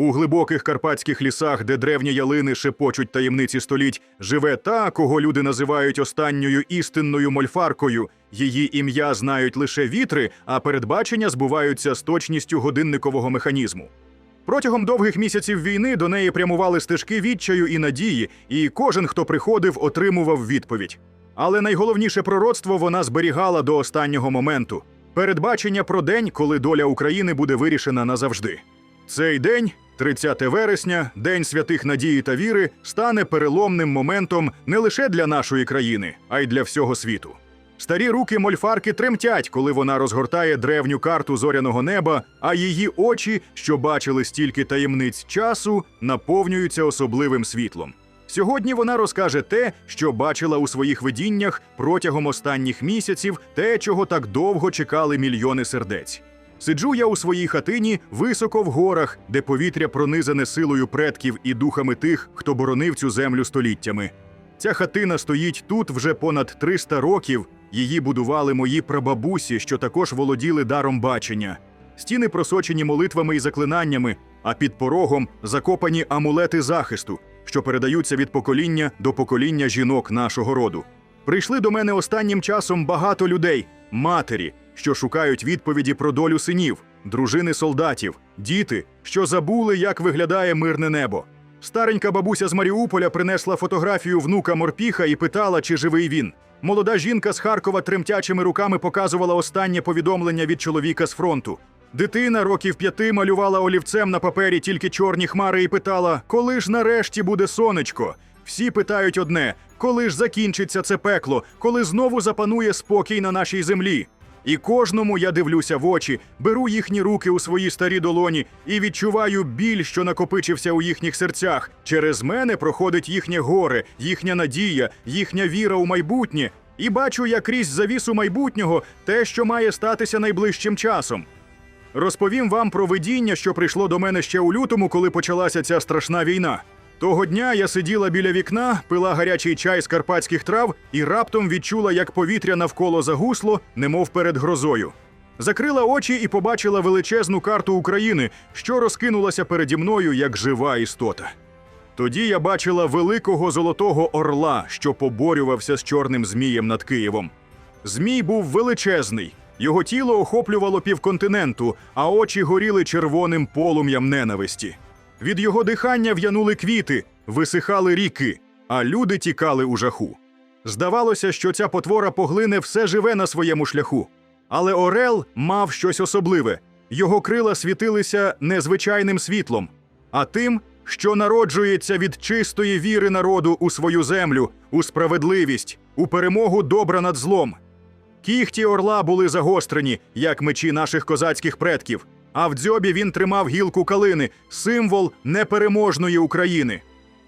У глибоких карпатських лісах, де древні ялини шепочуть таємниці століть, живе та, кого люди називають останньою істинною мольфаркою. Її ім'я знають лише вітри, а передбачення збуваються з точністю годинникового механізму. Протягом довгих місяців війни до неї прямували стежки відчаю і надії, і кожен, хто приходив, отримував відповідь. Але найголовніше пророцтво вона зберігала до останнього моменту передбачення про день, коли доля України буде вирішена назавжди. Цей день, 30 вересня, День святих надії та віри, стане переломним моментом не лише для нашої країни, а й для всього світу. Старі руки мольфарки тремтять, коли вона розгортає древню карту зоряного неба, а її очі, що бачили стільки таємниць часу, наповнюються особливим світлом. Сьогодні вона розкаже те, що бачила у своїх видіннях протягом останніх місяців, те, чого так довго чекали мільйони сердець. Сиджу я у своїй хатині високо в горах, де повітря пронизане силою предків і духами тих, хто боронив цю землю століттями. Ця хатина стоїть тут вже понад 300 років. Її будували мої прабабусі, що також володіли даром бачення. Стіни просочені молитвами і заклинаннями, а під порогом закопані амулети захисту, що передаються від покоління до покоління жінок нашого роду. Прийшли до мене останнім часом багато людей, матері, що шукають відповіді про долю синів, дружини солдатів, діти, що забули, як виглядає мирне небо. Старенька бабуся з Маріуполя принесла фотографію внука Морпіха і питала, чи живий він. Молода жінка з Харкова тремтячими руками показувала останнє повідомлення від чоловіка з фронту. Дитина років п'яти малювала олівцем на папері тільки чорні хмари і питала: коли ж нарешті буде сонечко? Всі питають одне: коли ж закінчиться це пекло, коли знову запанує спокій на нашій землі? І кожному я дивлюся в очі, беру їхні руки у свої старі долоні і відчуваю біль, що накопичився у їхніх серцях. Через мене проходить їхнє горе, їхня надія, їхня віра у майбутнє. І бачу я крізь завісу майбутнього те, що має статися найближчим часом. Розповім вам про видіння, що прийшло до мене ще у лютому, коли почалася ця страшна війна. Того дня я сиділа біля вікна, пила гарячий чай з карпатських трав і раптом відчула, як повітря навколо загусло, немов перед грозою. Закрила очі і побачила величезну карту України, що розкинулася переді мною як жива істота. Тоді я бачила великого золотого орла, що поборювався з чорним змієм над Києвом. Змій був величезний, його тіло охоплювало півконтиненту, а очі горіли червоним полум'ям ненависті. Від його дихання в'янули квіти, висихали ріки, а люди тікали у жаху. Здавалося, що ця потвора поглине все живе на своєму шляху. Але Орел мав щось особливе. Його крила світилися незвичайним світлом, а тим, що народжується від чистої віри народу у свою землю, у справедливість, у перемогу добра над злом. Кіхті орла були загострені, як мечі наших козацьких предків, а в дзьобі він тримав гілку калини, символ непереможної України.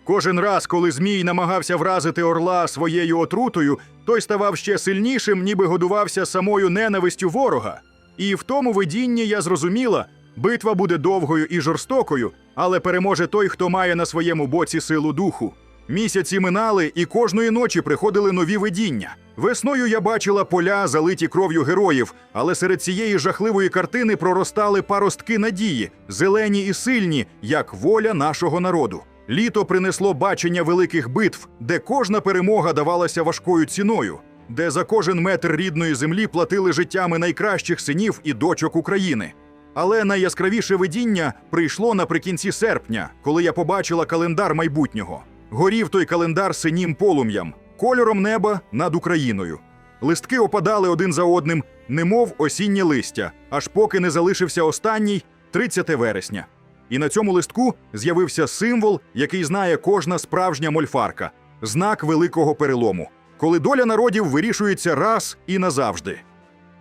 Кожен раз, коли Змій намагався вразити орла своєю отрутою, той ставав ще сильнішим, ніби годувався самою ненавистю ворога. І в тому видінні я зрозуміла, битва буде довгою і жорстокою, але переможе той, хто має на своєму боці силу духу. Місяці минали, і кожної ночі приходили нові видіння. Весною я бачила поля, залиті кров'ю героїв, але серед цієї жахливої картини проростали паростки надії, зелені і сильні, як воля нашого народу. Літо принесло бачення великих битв, де кожна перемога давалася важкою ціною, де за кожен метр рідної землі платили життями найкращих синів і дочок України. Але найяскравіше видіння прийшло наприкінці серпня, коли я побачила календар майбутнього. Горів той календар синім полум'ям, кольором неба над Україною. Листки опадали один за одним, немов осіннє листя, аж поки не залишився останній 30 вересня. І на цьому листку з'явився символ, який знає кожна справжня мольфарка знак великого перелому, коли доля народів вирішується раз і назавжди.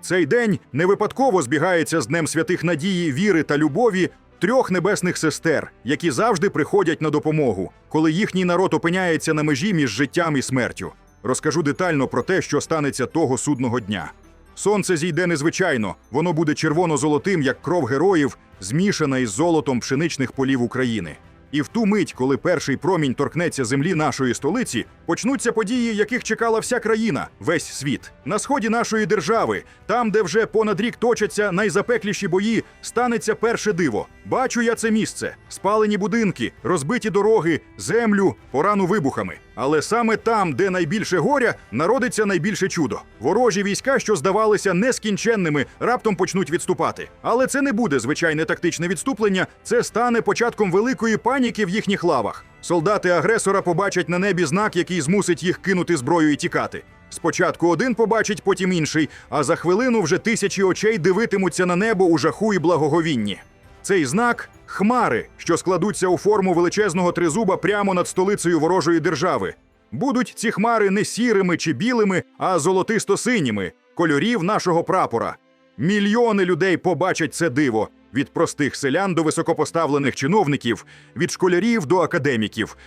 Цей день не випадково збігається з Днем святих надії, віри та любові трьох небесних сестер, які завжди приходять на допомогу, коли їхній народ опиняється на межі між життям і смертю. Розкажу детально про те, що станеться того судного дня. Сонце зійде незвичайно, воно буде червоно-золотим, як кров героїв, змішана із золотом пшеничних полів України. І в ту мить, коли перший промінь торкнеться землі нашої столиці, почнуться події, яких чекала вся країна, весь світ. На сході нашої держави, там, де вже понад рік точаться найзапекліші бої, станеться перше диво. Бачу я це місце: спалені будинки, розбиті дороги, землю, порану вибухами. Але саме там, де найбільше горя, народиться найбільше чудо. Ворожі війська, що здавалися нескінченними, раптом почнуть відступати. Але це не буде звичайне тактичне відступлення, це стане початком великої паніки в їхніх лавах. Солдати агресора побачать на небі знак, який змусить їх кинути зброю і тікати. Спочатку один побачить, потім інший, а за хвилину вже тисячі очей дивитимуться на небо у жаху і благоговінні. Цей знак хмари, що складуться у форму величезного тризуба прямо над столицею ворожої держави. Будуть ці хмари не сірими чи білими, а золотисто-синіми кольорів нашого прапора. Мільйони людей побачать це диво від простих селян до високопоставлених чиновників, від школярів до академіків.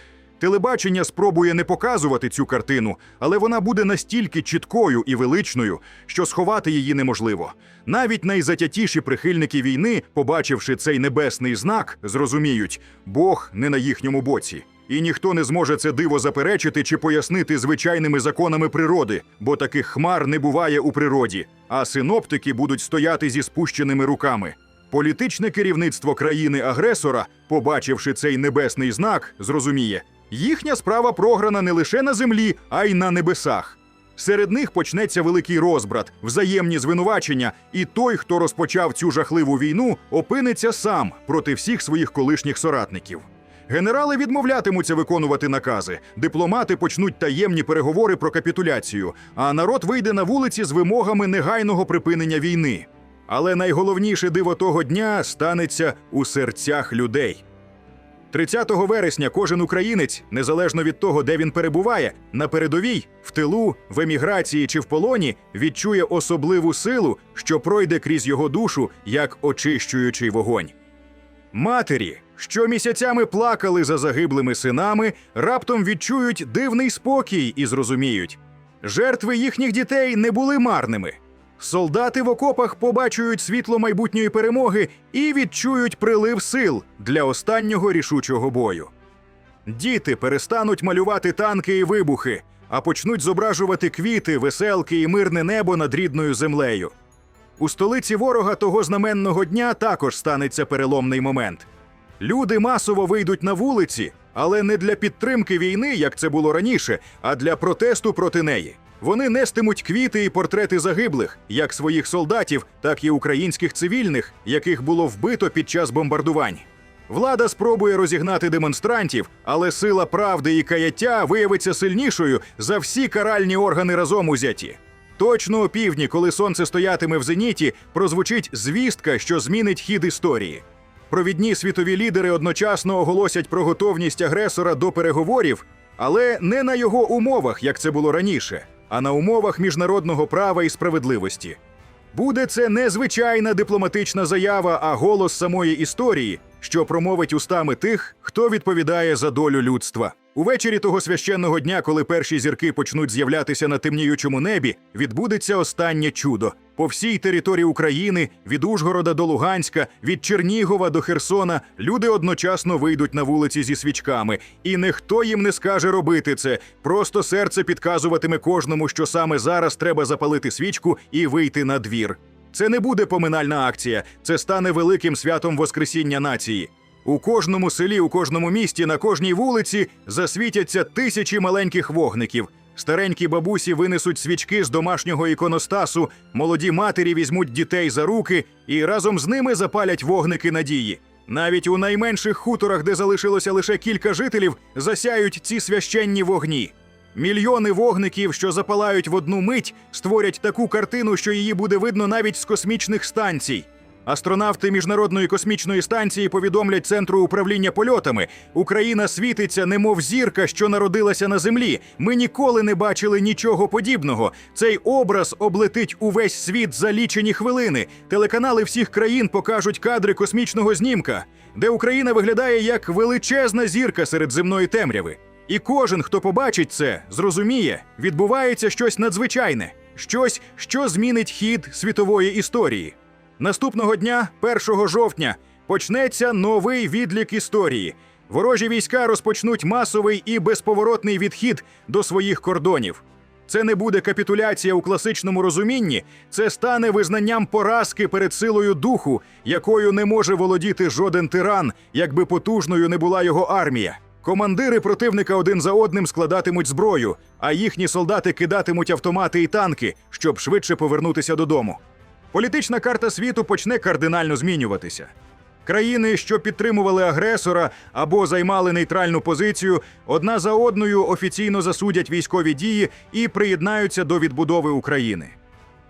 Телебачення спробує не показувати цю картину, але вона буде настільки чіткою і величною, що сховати її неможливо. Навіть найзатятіші прихильники війни, побачивши цей небесний знак, зрозуміють, Бог не на їхньому боці. І ніхто не зможе це диво заперечити чи пояснити звичайними законами природи, бо таких хмар не буває у природі, а синоптики будуть стояти зі спущеними руками. Політичне керівництво країни-агресора, побачивши цей небесний знак, зрозуміє, їхня справа програна не лише на землі, а й на небесах. Серед них почнеться великий розбрат, взаємні звинувачення, і той, хто розпочав цю жахливу війну, опиниться сам проти всіх своїх колишніх соратників. Генерали відмовлятимуться виконувати накази, дипломати почнуть таємні переговори про капітуляцію, а народ вийде на вулиці з вимогами негайного припинення війни. Але найголовніше диво того дня станеться у серцях людей. 30 вересня кожен українець, незалежно від того, де він перебуває, на передовій, в тилу, в еміграції чи в полоні, відчує особливу силу, що пройде крізь його душу як очищуючий вогонь. Матері, що місяцями плакали за загиблими синами, раптом відчують дивний спокій і зрозуміють. Жертви їхніх дітей не були марними. Солдати в окопах побачують світло майбутньої перемоги і відчують прилив сил для останнього рішучого бою. Діти перестануть малювати танки і вибухи, а почнуть зображувати квіти, веселки і мирне небо над рідною землею. У столиці ворога того знаменного дня також станеться переломний момент. Люди масово вийдуть на вулиці, але не для підтримки війни, як це було раніше, а для протесту проти неї. Вони нестимуть квіти і портрети загиблих, як своїх солдатів, так і українських цивільних, яких було вбито під час бомбардувань. Влада спробує розігнати демонстрантів, але сила правди і каяття виявиться сильнішою за всі каральні органи разом узяті. Точно о півдні, коли сонце стоятиме в зеніті, прозвучить звістка, що змінить хід історії. Провідні світові лідери одночасно оголосять про готовність агресора до переговорів, але не на його умовах, як це було раніше, а на умовах міжнародного права і справедливості. Буде це не звичайна дипломатична заява, а голос самої історії, що промовить устами тих, хто відповідає за долю людства. Увечері того священного дня, коли перші зірки почнуть з'являтися на темніючому небі, відбудеться останнє чудо. По всій території України, від Ужгорода до Луганська, від Чернігова до Херсона, люди одночасно вийдуть на вулиці зі свічками, і ніхто їм не скаже робити це. Просто серце підказуватиме кожному, що саме зараз треба запалити свічку і вийти на двір. Це не буде поминальна акція, це стане великим святом Воскресіння нації. У кожному селі, у кожному місті, на кожній вулиці засвітяться тисячі маленьких вогників. Старенькі бабусі винесуть свічки з домашнього іконостасу, молоді матері візьмуть дітей за руки і разом з ними запалять вогники надії. Навіть у найменших хуторах, де залишилося лише кілька жителів, засяють ці священні вогні. Мільйони вогників, що запалають в одну мить, створять таку картину, що її буде видно навіть з космічних станцій. Астронавти міжнародної космічної станції повідомлять центру управління польотами. Україна світиться, немов зірка, що народилася на землі. Ми ніколи не бачили нічого подібного. Цей образ облетить увесь світ за лічені хвилини. Телеканали всіх країн покажуть кадри космічного знімка, де Україна виглядає як величезна зірка серед земної темряви. І кожен, хто побачить це, зрозуміє, відбувається щось надзвичайне, щось, що змінить хід світової історії. Наступного дня, 1 жовтня, почнеться новий відлік історії. Ворожі війська розпочнуть масовий і безповоротний відхід до своїх кордонів. Це не буде капітуляція у класичному розумінні, це стане визнанням поразки перед силою духу, якою не може володіти жоден тиран, якби потужною не була його армія. Командири противника один за одним складатимуть зброю, а їхні солдати кидатимуть автомати і танки, щоб швидше повернутися додому. Політична карта світу почне кардинально змінюватися. Країни, що підтримували агресора або займали нейтральну позицію, одна за одною офіційно засудять військові дії і приєднаються до відбудови України.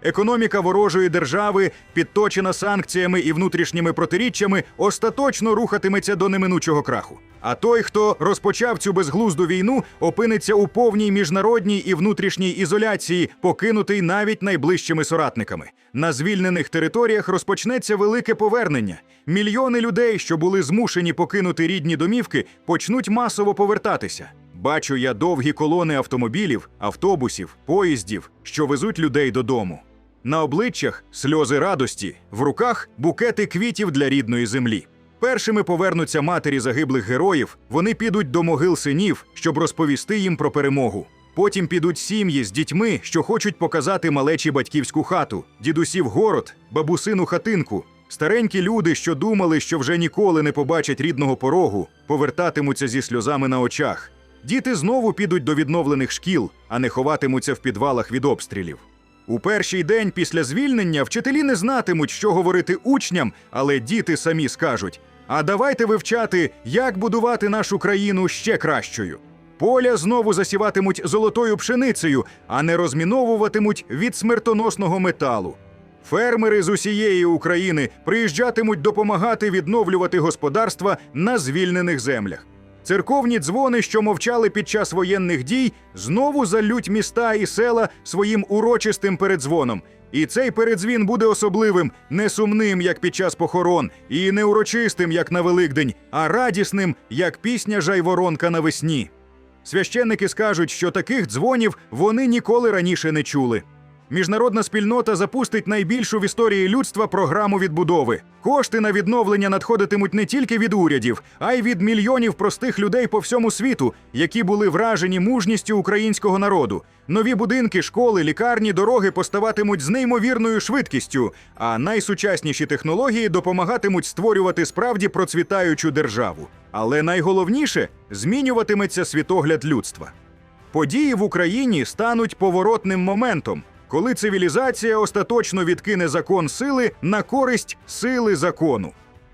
Економіка ворожої держави, підточена санкціями і внутрішніми протиріччями, остаточно рухатиметься до неминучого краху. А той, хто розпочав цю безглузду війну, опиниться у повній міжнародній і внутрішній ізоляції, покинутий навіть найближчими соратниками. На звільнених територіях розпочнеться велике повернення. Мільйони людей, що були змушені покинути рідні домівки, почнуть масово повертатися. Бачу я довгі колони автомобілів, автобусів, поїздів, що везуть людей додому. На обличчях сльози радості, в руках букети квітів для рідної землі. Першими повернуться матері загиблих героїв. Вони підуть до могил синів, щоб розповісти їм про перемогу. Потім підуть сім'ї з дітьми, що хочуть показати малечі батьківську хату, дідусів город, бабусину хатинку. Старенькі люди, що думали, що вже ніколи не побачать рідного порогу, повертатимуться зі сльозами на очах. Діти знову підуть до відновлених шкіл, а не ховатимуться в підвалах від обстрілів. У перший день після звільнення вчителі не знатимуть, що говорити учням, але діти самі скажуть: а давайте вивчати, як будувати нашу країну ще кращою. Поля знову засіватимуть золотою пшеницею, а не розміновуватимуть від смертоносного металу. Фермери з усієї України приїжджатимуть допомагати відновлювати господарства на звільнених землях. Церковні дзвони, що мовчали під час воєнних дій, знову залють міста і села своїм урочистим передзвоном. І цей передзвін буде особливим, не сумним, як під час похорон, і не урочистим, як на Великдень, а радісним, як пісня жайворонка навесні. Священники скажуть, що таких дзвонів вони ніколи раніше не чули. Міжнародна спільнота запустить найбільшу в історії людства програму відбудови. Кошти на відновлення надходитимуть не тільки від урядів, а й від мільйонів простих людей по всьому світу, які були вражені мужністю українського народу. Нові будинки, школи, лікарні, дороги поставатимуть з неймовірною швидкістю, а найсучасніші технології допомагатимуть створювати справді процвітаючу державу. Але найголовніше змінюватиметься світогляд людства. Події в Україні стануть поворотним моментом, коли цивілізація остаточно відкине закон сили на користь сили закону.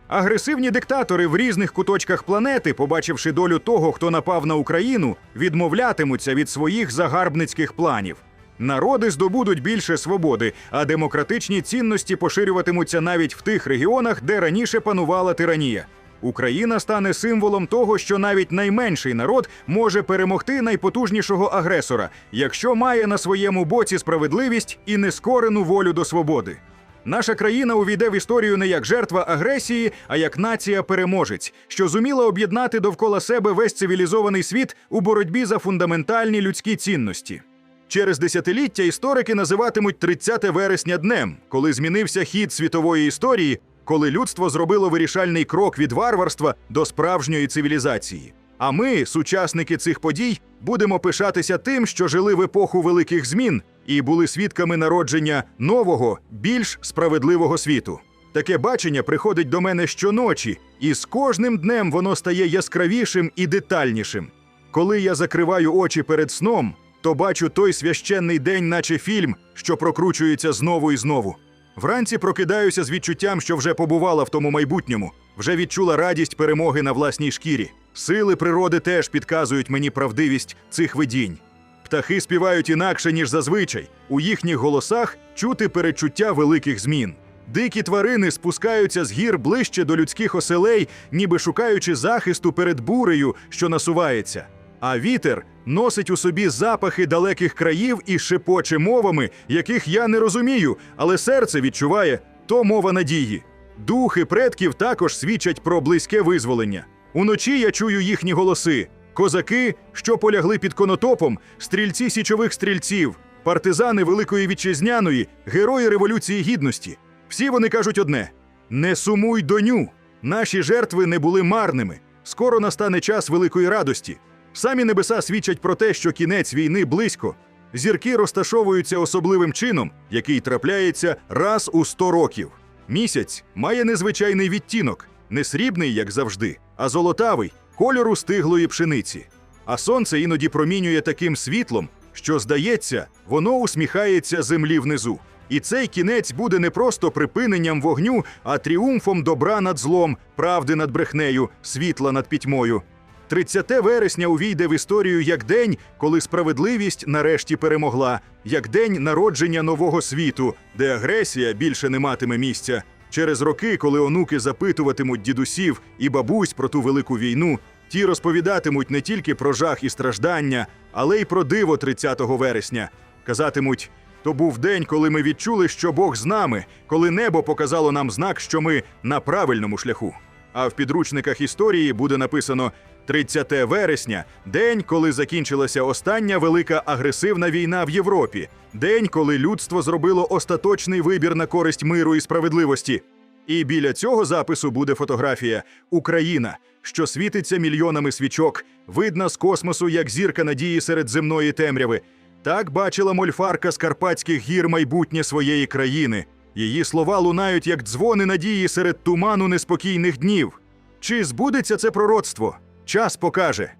Агресивні диктатори в різних куточках планети, побачивши долю того, хто напав на Україну, відмовлятимуться від своїх загарбницьких планів. Народи здобудуть більше свободи, а демократичні цінності поширюватимуться навіть в тих регіонах, де раніше панувала тиранія. Україна стане символом того, що навіть найменший народ може перемогти найпотужнішого агресора, якщо має на своєму боці справедливість і нескорену волю до свободи. Наша країна увійде в історію не як жертва агресії, а як нація-переможець, що зуміла об'єднати довкола себе весь цивілізований світ у боротьбі за фундаментальні людські цінності. Через десятиліття історики називатимуть 30 вересня днем, коли змінився хід світової історії, коли людство зробило вирішальний крок від варварства до справжньої цивілізації. А ми, сучасники цих подій, будемо пишатися тим, що жили в епоху великих змін і були свідками народження нового, більш справедливого світу. Таке бачення приходить до мене щоночі, і з кожним днем воно стає яскравішим і детальнішим. Коли я закриваю очі перед сном, то бачу той священний день, наче фільм, що прокручується знову і знову. Вранці прокидаюся з відчуттям, що вже побувала в тому майбутньому, вже відчула радість перемоги на власній шкірі. Сили природи теж підказують мені правдивість цих видінь. Птахи співають інакше, ніж зазвичай. У їхніх голосах чути перечуття великих змін. Дикі тварини спускаються з гір ближче до людських оселей, ніби шукаючи захисту перед бурею, що насувається. А вітер носить у собі запахи далеких країв і шепоче мовами, яких я не розумію, але серце відчуває то мова надії. Духи предків також свідчать про близьке визволення. Уночі я чую їхні голоси: козаки, що полягли під конотопом, стрільці січових стрільців, партизани Великої Вітчизняної, герої Революції Гідності. Всі вони кажуть одне: не сумуй доню. Наші жертви не були марними. Скоро настане час великої радості. Самі небеса свідчать про те, що кінець війни близько. Зірки розташовуються особливим чином, який трапляється раз у 100 років. Місяць має незвичайний відтінок, не срібний, як завжди, а золотавий, кольору стиглої пшениці. А сонце іноді промінює таким світлом, що, здається, воно усміхається землі внизу. І цей кінець буде не просто припиненням вогню, а тріумфом добра над злом, правди над брехнею, світла над пітьмою. 30 вересня увійде в історію як день, коли справедливість нарешті перемогла, як день народження нового світу, де агресія більше не матиме місця. Через роки, коли онуки запитуватимуть дідусів і бабусь про ту велику війну, ті розповідатимуть не тільки про жах і страждання, але й про диво 30 вересня. Казатимуть: то був день, коли ми відчули, що Бог з нами, коли небо показало нам знак, що ми на правильному шляху. А в підручниках історії буде написано 30 вересня день, коли закінчилася остання велика агресивна війна в Європі, день, коли людство зробило остаточний вибір на користь миру і справедливості. І біля цього запису буде фотографія Україна, що світиться мільйонами свічок, видна з космосу як зірка надії серед земної темряви. Так бачила мольфарка з Карпатських гір майбутнє своєї країни. Її слова лунають як дзвони надії серед туману неспокійних днів. Чи збудеться це пророцтво? Час покаже.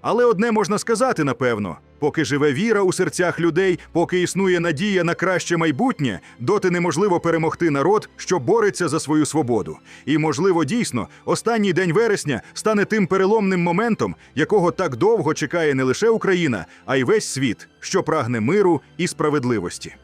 Але одне можна сказати напевно: поки живе віра у серцях людей, поки існує надія на краще майбутнє, доти неможливо перемогти народ, що бореться за свою свободу. І, можливо, дійсно, останній день вересня стане тим переломним моментом, якого так довго чекає не лише Україна, а й весь світ, що прагне миру і справедливості.